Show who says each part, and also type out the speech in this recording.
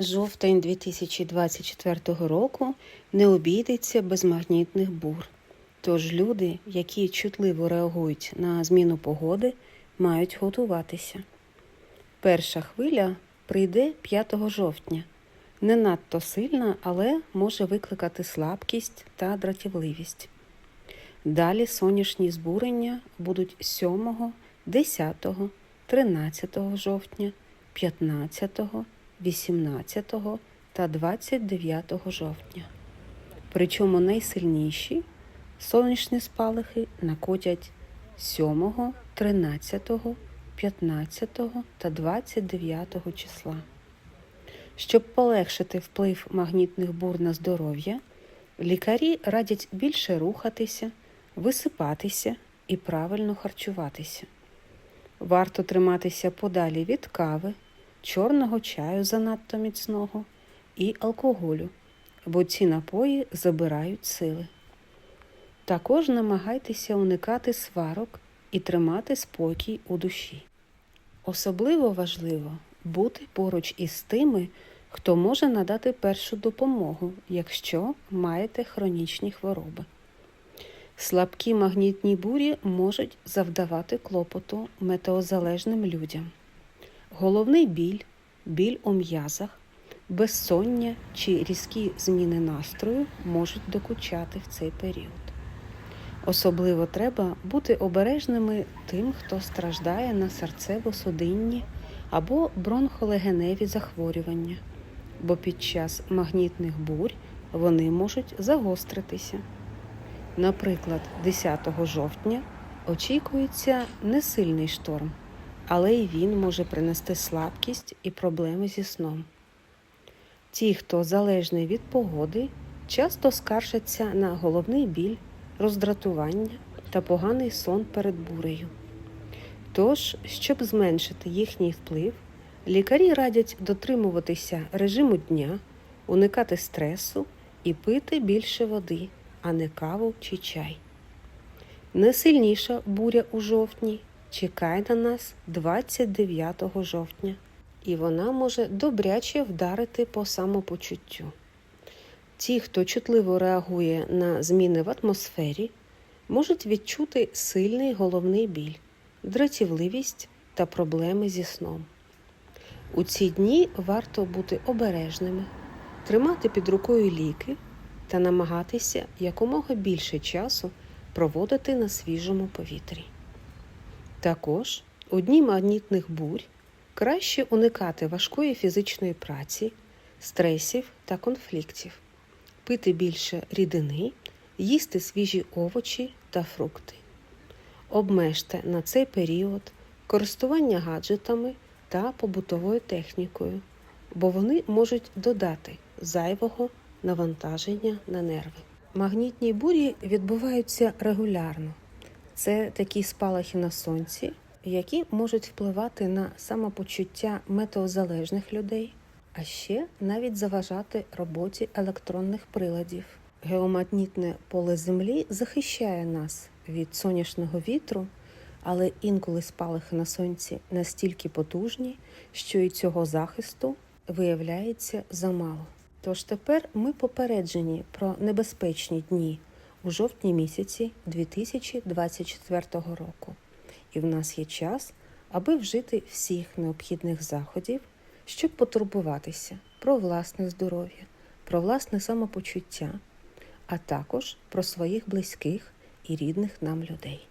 Speaker 1: Жовтень 2024 року не обійдеться без магнітних бур. Тож люди, які чутливо реагують на зміну погоди, мають готуватися. Перша хвиля прийде 5 жовтня. Не надто сильна, але може викликати слабкість та дратівливість. Далі сонячні збурення будуть 7, 10, 13 жовтня, 15, 18 та 29 жовтня. Причому найсильніші сонячні спалахи накотять 7, 13, 15 та 29 числа. Щоб полегшити вплив магнітних бур на здоров'я, лікарі радять більше рухатися, висипатися і правильно харчуватися. Варто триматися подалі від кави, чорного чаю занадто міцного і алкоголю, бо ці напої забирають сили. Також намагайтеся уникати сварок і тримати спокій у душі. Особливо важливо бути поруч із тими, хто може надати першу допомогу, якщо маєте хронічні хвороби. Слабкі магнітні бурі можуть завдавати клопоту метеозалежним людям. Головний біль, біль у м'язах, безсоння чи різкі зміни настрою можуть докучати в цей період. Особливо треба бути обережними тим, хто страждає на серцево-судинні або бронхолегеневі захворювання, бо під час магнітних бурь вони можуть загостритися. Наприклад, 10 жовтня очікується не сильний шторм, але й він може принести слабкість і проблеми зі сном. Ті, хто залежний від погоди, часто скаржаться на головний біль, роздратування та поганий сон перед бурею. Тож, щоб зменшити їхній вплив, лікарі радять дотримуватися режиму дня, уникати стресу і пити більше води, а не каву чи чай. Найсильніша буря у жовтні чекає на нас 29 жовтня, і вона може добряче вдарити по самопочуттю. Ті, хто чутливо реагує на зміни в атмосфері, можуть відчути сильний головний біль, дратівливість та проблеми зі сном. У ці дні варто бути обережними, тримати під рукою ліки та намагатися якомога більше часу проводити на свіжому повітрі. Також у дні магнітних бурь краще уникати важкої фізичної праці, стресів та конфліктів, пити більше рідини, їсти свіжі овочі та фрукти. Обмежте на цей період користування гаджетами та побутовою технікою, бо вони можуть додати зайвого навантаження на нерви. Магнітні бурі відбуваються регулярно. Це такі спалахи на сонці, які можуть впливати на самопочуття метеозалежних людей, а ще навіть заважати роботі електронних приладів. Геомагнітне поле Землі захищає нас від сонячного вітру, але інколи спалахи на сонці настільки потужні, що і цього захисту виявляється замало. Тож тепер ми попереджені про небезпечні дні у жовтні місяці 2024 року, і в нас є час, аби вжити всіх необхідних заходів, щоб потурбуватися про власне здоров'я, про власне самопочуття, а також про своїх близьких і рідних нам людей.